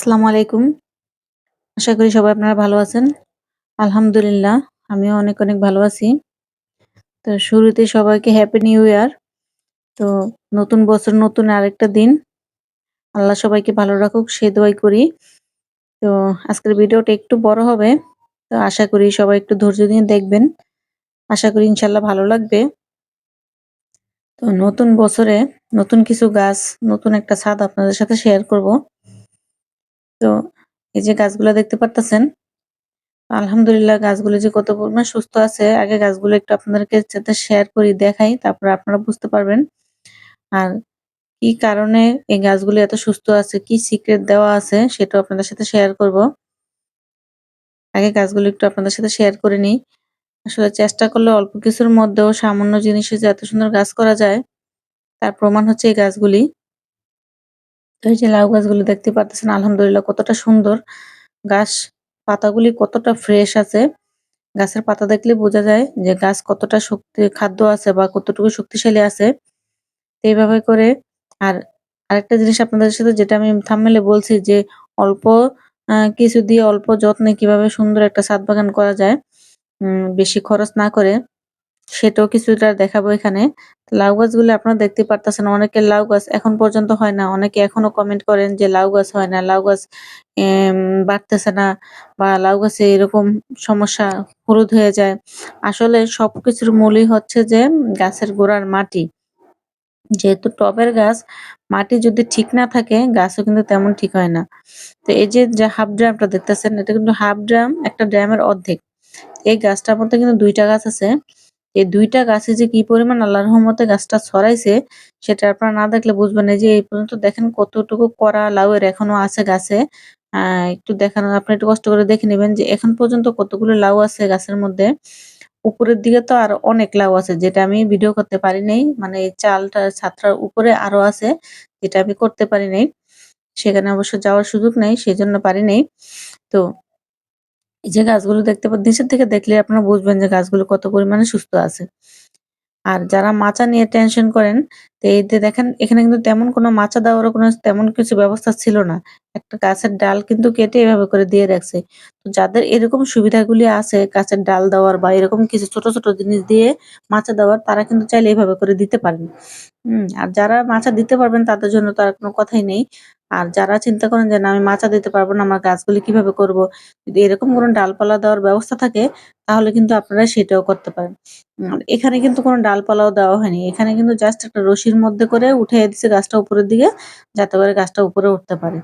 আসসালামু আলাইকুম। আশা করি সবাই আপনারা ভালো আছেন। আলহামদুলিল্লাহ, আমিও অনেক অনেক ভালো আছি। তো শুরুতে সবাইকে হ্যাপি নিউ ইয়ার তো নতুন বছর, নতুন আরেকটা দিন। আল্লাহ সবাইকে ভালো রাখুক, সে দোয়াই করি। তো আজকের ভিডিওটা একটু বড় হবে। তো আশা করি সবাই একটু ধৈর্য দিয়ে দেখবেন। আশা করি ইনশাল্লাহ ভালো লাগবে। তো নতুন বছরে নতুন কিছু গাছ, নতুন একটা ছাদ আপনাদের সাথে শেয়ার করব। তো এই যে গাছগুলো দেখতে পারতেছেন, আলহামদুলিল্লাহ গাছগুলো যে কত পরিমাণ সুস্থ আছে, আগে গাছগুলো একটু আপনাদেরকে সাথে শেয়ার করি, দেখাই, তারপর আপনারা বুঝতে পারবেন। আর কি কারণে এই গাছগুলো এত সুস্থ আছে, কি সিক্রেট দেওয়া আছে সেটা আপনাদের সাথে শেয়ার করব। আগে গাছগুলো একটু আপনাদের সাথে শেয়ার করে নিই। আসলে চেষ্টা করলে অল্প কিছুর মধ্যেও সামান্য জিনিসে যে এত সুন্দর গাছ করা যায়, তার প্রমাণ হচ্ছে এই গাছগুলি। তো এই যে লাউ গাছগুলো দেখতে পারতেছেন আলহামদুলিল্লাহ কতটা সুন্দর। গাছ পাতাগুলি কতটা ফ্রেশ আছে। গাছের পাতা দেখলে বোঝা যায় যে গাছ কতটা শক্তি, খাদ্য আছে বা কতটুকু শক্তিশালী আছে। এইভাবে করে আর আরেকটা জিনিস আপনাদের সাথে যেটা আমি থামমেলে বলছি যে অল্প কিছু দিয়ে অল্প যত্নে কীভাবে সুন্দর একটা ছাদ বাগান করা যায় বেশি খরচ না করে সেটাও কিছুটা দেখাবো এখানে। লাউ গাছগুলো আপনারা দেখতে পারতেছেন অনেকের লাউ গাছ এখন পর্যন্ত হয় না, অনেকে এখনও কমেন্ট করেন যে লাউ গাছ হয় না, লাউ গাছ বাড়তেছে না বা লাউ গাছে এরকম সমস্যা হলুদ হয়ে যায়। আসলে সবকিছুর মূলই হচ্ছে যে গাছের গোড়ার মাটি। যেহেতু টবের গাছ, মাটি যদি ঠিক না থাকে, গাছও কিন্তু তেমন ঠিক হয় না। তো এই যে যে হাফ ড্রামটা দেখতেছেন, এটা কিন্তু হাফ ড্রাম একটা ড্রামের অর্ধেক। এই গাছটার মধ্যে কিন্তু দুইটা গাছ আছে। এই দুইটা গাছে যে কি পরিমাণ আল্লাহর রহমতে গাছটা ছড়াইছে, সেটা আপনারা না দেখলে বুঝবেন না। যে এই পর্যন্ত দেখেন কতটুকু করা লাউয়ের এখনও আছে গাছে। একটু দেখানো, আপনি একটু কষ্ট করে দেখে নেবেন যে এখন পর্যন্ত কতগুলো লাউ আছে গাছের মধ্যে। উপরের দিকে তো আর অনেক লাউ আছে, যেটা আমি ভিডিও করতে পারি নাই। মানে চালটা, ছাত্রার উপরে আরও আছে, যেটা আমি করতে পারি নাই। সেখানে অবশ্য যাওয়ার সুযোগ নেই সেই জন্য পারি নাই। তো এই যে গাছগুলো দেখতে পাচ্ছেন নিচের থেকে দেখলে আপনারা বুঝবেন যে গাছগুলো কত পরিমাণে সুস্থ আছে। আর যারা মাচা নিয়ে টেনশন করেন, তো এই দেখেন, এখানে কিন্তু তেমন কোনো মাচা দেওয়ার কোনো তেমন কিছু ব্যবস্থা ছিল না। একটা গাছের ডাল কিন্তু কেটে এভাবে করে দিয়ে রাখছে। তো যাদের এরকম সুবিধাগুলি আছে, গাছের ডাল দেওয়ার বা এরকম কিছু ছোট ছোট জিনিস দিয়ে মাচা দেওয়ার, তারা কিন্তু চাইলে এভাবে করে দিতে পারেন। হম, আর যারা মাচা দিতে পারবেন, তাদের জন্য তার কোনো কথাই নেই। আর যারা চিন্তা করেন যে না, আমি মাচা দিতে পারব না, আমার গাছগুলি কীভাবে করব, যদি এরকম কোনো ডালপালা দেওয়ার ব্যবস্থা থাকে, তাহলে কিন্তু আপনারা সেটাও করতে পারেন। এখানে কিন্তু কোনো ডালপালাও দেওয়া হয়নি। এখানে কিন্তু জাস্ট একটা রশির মধ্যে করে উঠে দিচ্ছে গাছটা উপরের দিকে, যাতে করে গাছটা উপরে উঠতে পারে।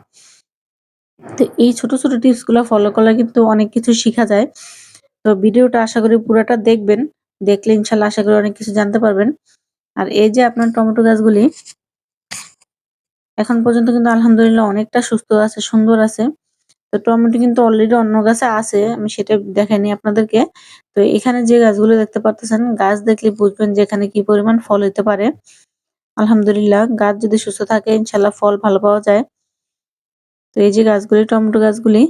তো এই ছোট ছোট টিপসগুলো ফলো করলে কিন্তু অনেক কিছু শেখা যায়। তো ভিডিওটা আশা করি পুরোটা দেখবেন। দেখলে ইনশাল্লাহ আশা করি অনেক কিছু জানতে পারবেন। আর এই যে আপনার টমেটো গাছগুলি এখন পর্যন্ত কিন্তু আলহামদুলিল্লাহ অনেকটা সুস্থ আছে, সুন্দর আছে। তো টমেটো কিন্তু অলরেডি অন্য গাছে আছে, আমি সেটা দেখাইনি আপনাদেরকে। তো এখানে যে গাছগুলো দেখতে পারতেছেন, গাছ দেখলে বুঝবেন যে এখানে কি পরিমাণ ফল হইতে পারে। আলহামদুলিল্লাহ, গাছ যদি সুস্থ থাকে ইনশাল্লাহ ফল ভালো পাওয়া যায়। তো এই যে গাছগুলি, টমেটো গাছগুলি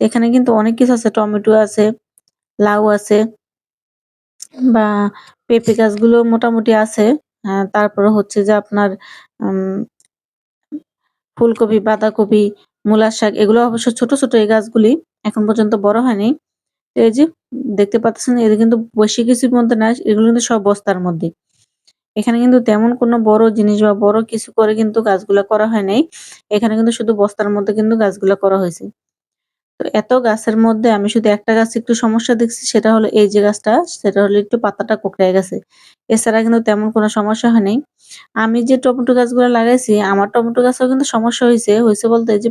এখানে কিন্তু অনেক কিছু আছে। টমেটো আছে, লাউ আছে, বা পেঁপে গাছগুলো মোটামুটি আছে। তারপরে হচ্ছে যে আপনার ফুলকপি, বাঁধাকপি, মূলার শাক, এগুলো অবশ্য ছোট ছোট এই গাছগুলি এখন পর্যন্ত বড় হয়নি। এই যে দেখতে পাচ্ছেন, এদের কিন্তু বেশি কিছুর মধ্যে না এগুলো কিন্তু সব বস্তার মধ্যে। এখানে কিন্তু তেমন কোনো বড় জিনিস বা বড় কিছু করে কিন্তু গাছগুলা করা হয় নাই। এখানে কিন্তু শুধু বস্তার মধ্যে কিন্তু গাছগুলা করা হয়েছে। তো এত গাছের মধ্যে আমি শুধু একটা গাছ একটু সমস্যা দেখছি, সেটা হলো এই যে গাছটা, সেটা হলো একটু পাতাটা কোকড়ে গেছে। এছাড়া কিন্তু তেমন কোনো সমস্যা হয়নি। আমি যে টমেটো গাছগুলো লাগাইছি, আমার টমেটো গাছও কিন্তু সমস্যা হয়েছে হয়েছে বলতে যে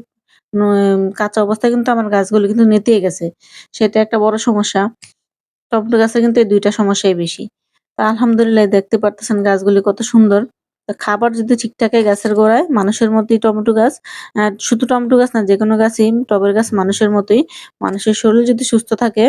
কাঁচা অবস্থায় কিন্তু আমার গাছগুলো কিন্তু নেতিয়ে গেছে। সেটা একটা বড় সমস্যা। টমেটো গাছে কিন্তু এই দুইটা সমস্যাই বেশি। তা আলহামদুলিল্লাহ দেখতে পারতেছেন গাছগুলি কত সুন্দর। খাবার যদি ঠিকঠাক গাছের গোড়ায়, মানুষের মতোই টমেটো গাছ। শুধু টমেটো গাছ না যে কোনো গাছই, টবের গাছ মানুষের মতোই। মানুষের শরীর যদি সুস্থ থাকে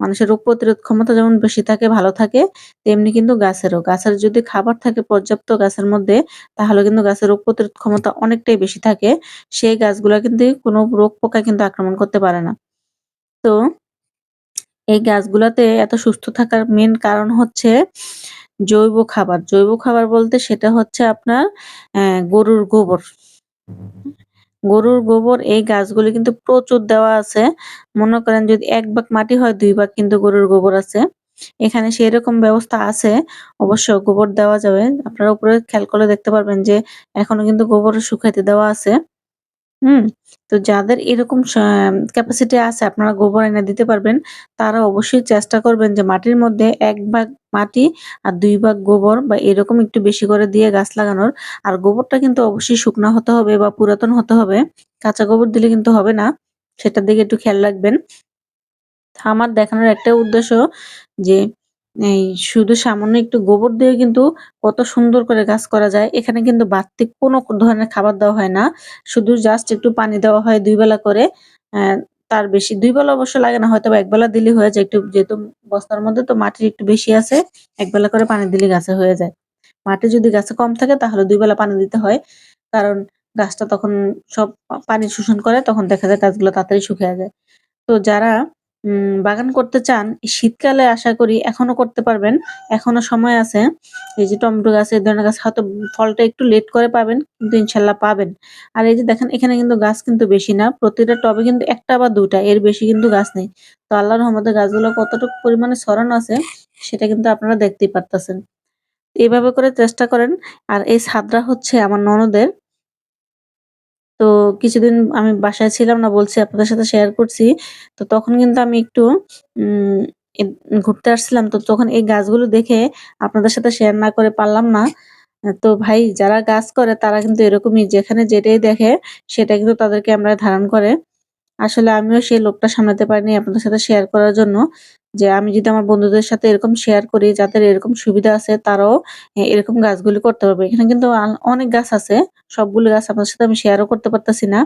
মানুষের রোগ প্রতিরোধ ক্ষমতা যেমন বেশি থাকে, ভালো থাকে, তেমনি কিন্তু গাছেরও। গাছের যদি খাবার থাকে পর্যাপ্ত গাছের মধ্যে, তাহলে কিন্তু গাছের রোগ প্রতিরোধ ক্ষমতা অনেকটাই বেশি থাকে। সেই গাছগুলা কিন্তু কোনো রোগ পোকা কিন্তু আক্রমণ করতে পারে না। তো, এই গাছগুলোতে এত সুস্থ থাকার মেন কারণ হচ্ছে জৈব খাবার। জৈব খাবার বলতে সেটা হচ্ছে আপনার গরুর গোবর। গরুর গোবর, এই গাছগুলি কিন্তু প্রচুর দেওয়া আছে। মনে করেন যদি এক ভাগ মাটি হয়, দুই ভাগ কিন্তু গরুর গোবর আছে। এখানে সেই রকম ব্যবস্থা আছে, অবশ্য গোবর দেওয়া যাবে। আপনারা উপরে খেয়াল করলে দেখতে পারবেন যে, এখনও কিন্তু গোবর শুকাইতে দেওয়া আছে। হুম, তো যাদের এরকম ক্যাপাসিটি আছে, আপনারা গোবর এনে দিতে পারবেন। তারা অবশ্যই চেষ্টা করবেন যে মাটির মধ্যে এক ভাগ মাটি আর দুই ভাগ গোবর বা এরকম একটু বেশি করে দিয়ে গাছ লাগানোর। আর গোবরটা কিন্তু অবশ্যই শুকনো হতে হবে বা পুরাতন হতে হবে। কাঁচা গোবর দিলে কিন্তু হবে না, সেটার দিকে একটু খেয়াল রাখবেন। আমার দেখানোর একটা উদ্দেশ্য যে এই শুধু সামান্য একটু গোবর দিয়ে কিন্তু কত সুন্দর করে গাছ করা যায়। এখানে কিন্তু বাড়তি কোনো ধরনের খাবার দেওয়া হয় না। শুধু জাস্ট একটু পানি দেওয়া হয় দুই বেলা করে। তার বেশি দুই বেলা অবশ্য লাগে না হয়তো বা একবেলা দিলে হয়ে যায়। একটু যেহেতু বস্তার মধ্যে তো মাটির একটু বেশি আছে একবেলা করে পানি দিলে গাছে হয়ে যায়। মাটি যদি গাছে কম থাকে তাহলে দুই বেলা পানি দিতে হয়। কারণ গাছটা তখন সব পানি শোষণ করে, তখন দেখা যায় গাছগুলো তাড়াতাড়ি শুকিয়ে যায়। তো যারা উম, বাগান করতে চান শীতকালে আশা করি এখনও করতে পারবেন। এখনও সময় আছে। এই যে টমেটো গাছ, এই ধরনের গাছ হয়তো ফলটা একটু লেট করে পাবেন, কিন্তু ইনশাল্লাহ পাবেন। আর এই যে দেখেন, এখানে কিন্তু গাছ কিন্তু বেশি না। প্রতিটা টবে কিন্তু একটা বা দুটা এর বেশি কিন্তু গাছ নেই। তো আল্লাহ রহমতে গাছগুলো কতটুকু পরিমাণে ছড়ানো আছে, সেটা কিন্তু আপনারা দেখতেই পারতেছেন। এইভাবে করে চেষ্টা করেন। আর এই ছাদটা হচ্ছে আমার ননদের। তো কিছুদিন আমি বাসায় ছিলাম না বলছি, আপনাদের সাথে শেয়ার করছি। তো তখন কিন্তু আমি একটু ঘুরতে আসছিলাম। তো তখন এই গাছগুলো দেখে আপনাদের সাথে শেয়ার না করে পারলাম না। তো ভাই, যারা গাছ করে তারা কিন্তু এরকমই, যেখানে যেটাই দেখে সেটা কিন্তু তাদেরকে আমরা ধারণ করে। আসলে আমিও সেই লোকটা সামলাতে পারিনি আপনাদের সাথে শেয়ার করার জন্য, যে আমি যদি আমার বন্ধুদের সাথে এরকম শেয়ার করি, যাদের এরকম সুবিধা আছে, তারাও এরকম গাছগুলি করতে পারবে। এখানে কিন্তু অনেক গাছ আছে, সবগুলো গাছ আপনাদের সাথে আমি শেয়ারও করতে পারতেছি না।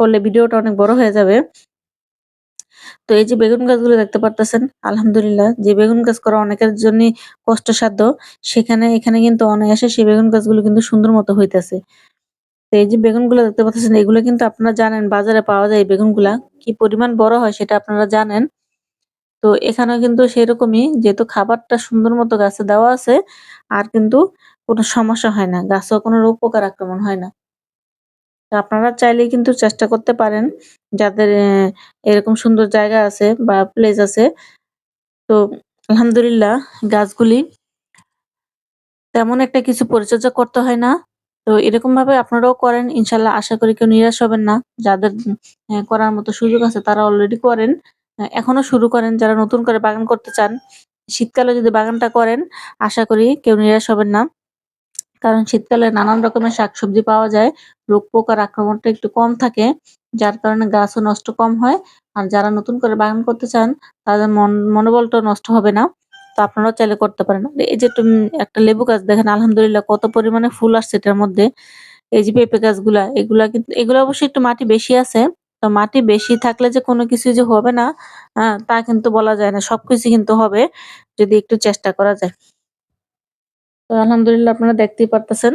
করলে ভিডিওটা অনেক বড় হয়ে যাবে। তো এই যে বেগুন গাছগুলো দেখতে পারতেছেন, আলহামদুলিল্লাহ, যে বেগুন গাছ করা অনেকের জন্য কষ্টসাধ্য। সেখানে, এখানে কিন্তু অনায়াসে সেই বেগুন গাছগুলো কিন্তু সুন্দর মতো হইতেছে। তো এই যে বেগুনগুলো দেখতে পাচ্ছেন, এগুলো কিন্তু আপনারা জানেন বাজারে পাওয়া যায় এই বেগুনগুলা। কি পরিমাণ বড় হয় সেটা আপনারা জানেন। তো এখানেও কিন্তু সেরকমই, যেহেতু খাবারটা সুন্দর মতো গাছে দেওয়া আছে, আর কিন্তু কোনো সমস্যা হয় না। গাছেও কোনো রোগ পোকার আক্রমণ হয় না। তো আপনারা চাইলেই কিন্তু চেষ্টা করতে পারেন, যাদের এরকম সুন্দর জায়গা আছে বা প্লেস আছে। তো আলহামদুলিল্লাহ, গাছগুলি তেমন একটা কিছু পরিচর্যা করতে হয় না। তো এরকম ভাবে আপনারাও করেন। ইনশাল্লাহ আশা করি কেউ নিরাশ হবেন না। যাদের করার মতো সুযোগ আছে তারা অলরেডি করেন। এখনও শুরু করেন। যারা নতুন করে বাগান করতে চান, শীতকালে যদি বাগানটা করেন, আশা করি কেউ নিরাশ হবেন না। কারণ শীতকালে নানান রকমের শাকসবজি পাওয়া যায়। রোগ পোকার আক্রমণটা একটু কম থাকে, যার কারণে গাছও নষ্ট কম হয়। আর যারা নতুন করে বাগান করতে চান, তাদের মন, মনোবলটাও নষ্ট হবে না। তো আপনারাও চাইলে করতে পারেন। এই যে একটা লেবু গাছ দেখেন, আলহামদুলিল্লাহ কত পরিমাণে ফুল আসছে এটার মধ্যে। এই যে পেঁপে গাছগুলা, এগুলা কিন্তু, এগুলো অবশ্যই একটু মাটি বেশি আছে। তো মাটি বেশি থাকলে যে কোনো কিছু যে হবে না তা কিন্তু বলা যায় না। সবকিছু কিন্তু হবে যদি একটু চেষ্টা করা যায়। তো আলহামদুলিল্লাহ আপনারা দেখতেই পারতেছেন।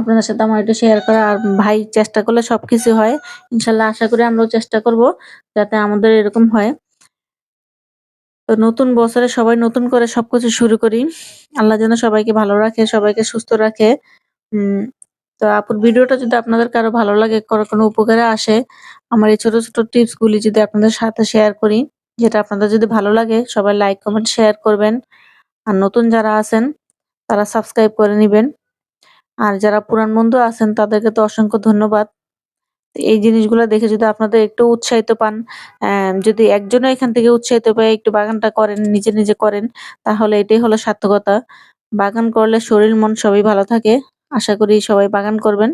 আপনাদের সাথে আমার একটু শেয়ার করা, আর ভাই চেষ্টা করলে সবকিছু হয়। ইনশাল্লাহ আশা করি আমরাও চেষ্টা করব যাতে আমাদের এরকম হয়। তো নতুন বছরে সবাই নতুন করে সবকিছু শুরু করি। আল্লাহ যেন সবাইকে ভালো রাখে, সবাইকে সুস্থ রাখে। তো আপুর ভিডিওটা যদি আপনাদের কারও ভালো লাগে কোনো উপকারে আসে, আমার এই ছোট ছোট টিপস গুলি যদি আপনাদের সাথে শেয়ার করি, যেটা আপনাদের যদি ভালো লাগে, সবাই লাইক, কমেন্ট, শেয়ার করবেন। আর নতুন যারা আছেন, তারা সাবস্ক্রাইব করে নিবেন। আর যারা পুরান বন্ধু আছেন, তাদেরকে তো অসংখ্য ধন্যবাদ। এই জিনিসগুলো দেখে যদি আপনাদের একটু উৎসাহিত পান যদি একজনও এখান থেকে উৎসাহিত পায় একটু বাগানটা করেন, নিজে নিজে করেন, তাহলে এটাই হলো সার্থকতা। বাগান করলে শরীর, মন সবই ভালো থাকে। আশা করি সবাই বাগান করবেন।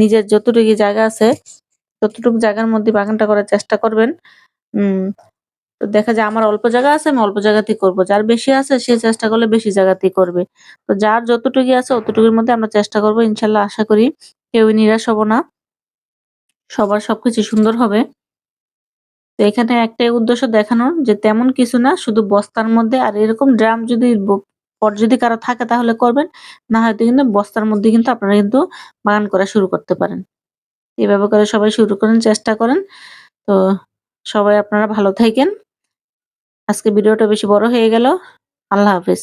নিজের যতটুকু জায়গা আছে, ততটুকু জায়গার মধ্যে বাগানটা করার চেষ্টা করবেন। উম, তো দেখা যায় আমার অল্প জায়গা আছে, আমি অল্প জায়গাতেই করব। যার বেশি আছে, সে চেষ্টা করলে বেশি জায়গাতেই করবে। তো যার যতটুকু আছে, অতটুকুর মধ্যে আমরা চেষ্টা করব, ইনশাল্লাহ আশা করি কেউই নিরাশ হব না। সবার সবকিছু সুন্দর হবে। তো এখানে একটাই উদ্দেশ্য দেখানোর যে তেমন কিছু না, শুধু বস্তার মধ্যে আর এরকম ড্রাম যদি পর যদি কারও থাকে তাহলে করবেন, না হয়তো কিন্তু বস্তার মধ্যে কিন্তু আপনারা কিন্তু বাগান করা শুরু করতে পারেন। এভাবে করে সবাই শুরু করেন চেষ্টা করেন। তো সবাই আপনারা ভালো থাকেন। আজকে ভিডিওটা বেশি বড় হয়ে গেল। আল্লাহ হাফিজ।